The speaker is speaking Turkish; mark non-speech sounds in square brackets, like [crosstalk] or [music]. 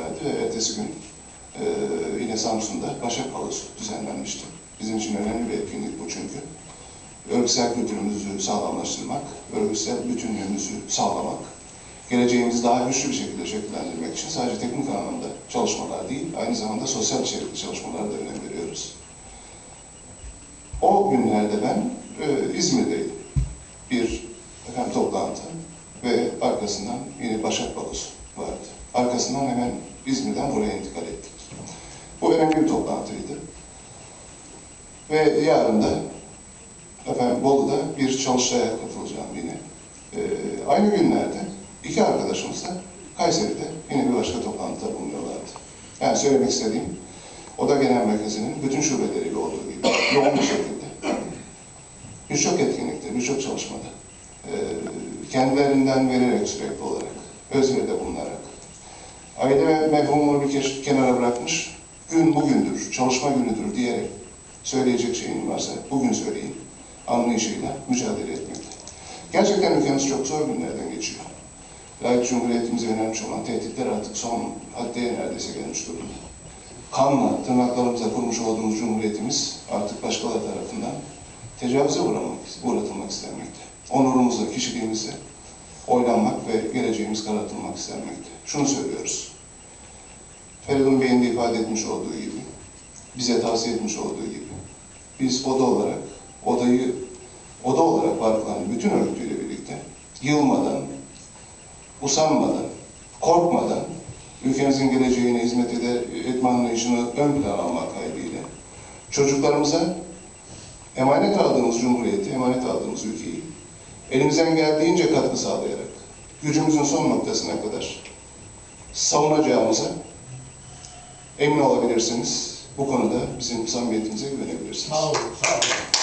verdi ve ertesi gün e, yine Samsun'da Başak Balosu düzenlenmişti. Bizim için önemli bir etkinlik bu çünkü. Örgütsel kültürümüzü sağlamlaştırmak, örgütsel bütünlüğümüzü sağlamak, geleceğimizi daha güçlü bir şekilde şekillendirmek için sadece teknik anlamda çalışmalar değil, aynı zamanda sosyal içerikli çalışmalara da önem veriyoruz. O günlerde ben e, İzmir'deydim. Bir efendim, toplantı ve arkasından yine Başak. Arkasından hemen İzmir'den buraya intikal ettik. Bu önemli bir toplantıydı. Ve yarın da efendim Bolu'da bir çalıştaya katılacağım yine. Ee, aynı günlerde iki arkadaşımız da Kayseri'de yine bir başka toplantıda bulunuyorlardı. Yani söylemek istediğim Oda Genel Merkezi'nin bütün şubeleriyle olduğu gibi [laughs] yoğun bir şekilde birçok etkinlikte, birçok çalışmada e, kendilerinden vererek sürekli olarak, özveride bulunarak, aile ve mevhumunu bir ke- kenara bırakmış, gün bugündür, çalışma günüdür diyerek söyleyecek şeyin varsa bugün söyleyin anlayışıyla mücadele etmekte. Gerçekten ülkemiz çok zor günlerden geçiyor. Layık Cumhuriyetimize yönelmiş olan tehditler artık son haddeye neredeyse gelmiş durumda. Kanla, tırnaklarımıza kurmuş olduğumuz Cumhuriyetimiz artık başkaları tarafından tecavüze uğramak, uğratılmak istenmekte. Onurumuza, kişiliğimize oylanmak ve geleceğimiz karartılmak istenmekte. Şunu söylüyoruz. İfade etmiş olduğu gibi, bize tavsiye etmiş olduğu gibi, biz oda olarak, odayı oda olarak var kılan bütün örgütüyle birlikte yılmadan, usanmadan, korkmadan, ülkemizin geleceğine hizmet eder, etme anlayışını ön plana almak kaydıyla çocuklarımıza emanet aldığımız cumhuriyeti, emanet aldığımız ülkeyi elimizden geldiğince katkı sağlayarak gücümüzün son noktasına kadar savunacağımıza emin olabilirsiniz. Bu konuda bizim samimiyetimize güvenebilirsiniz. Sağ olun, sağ olun.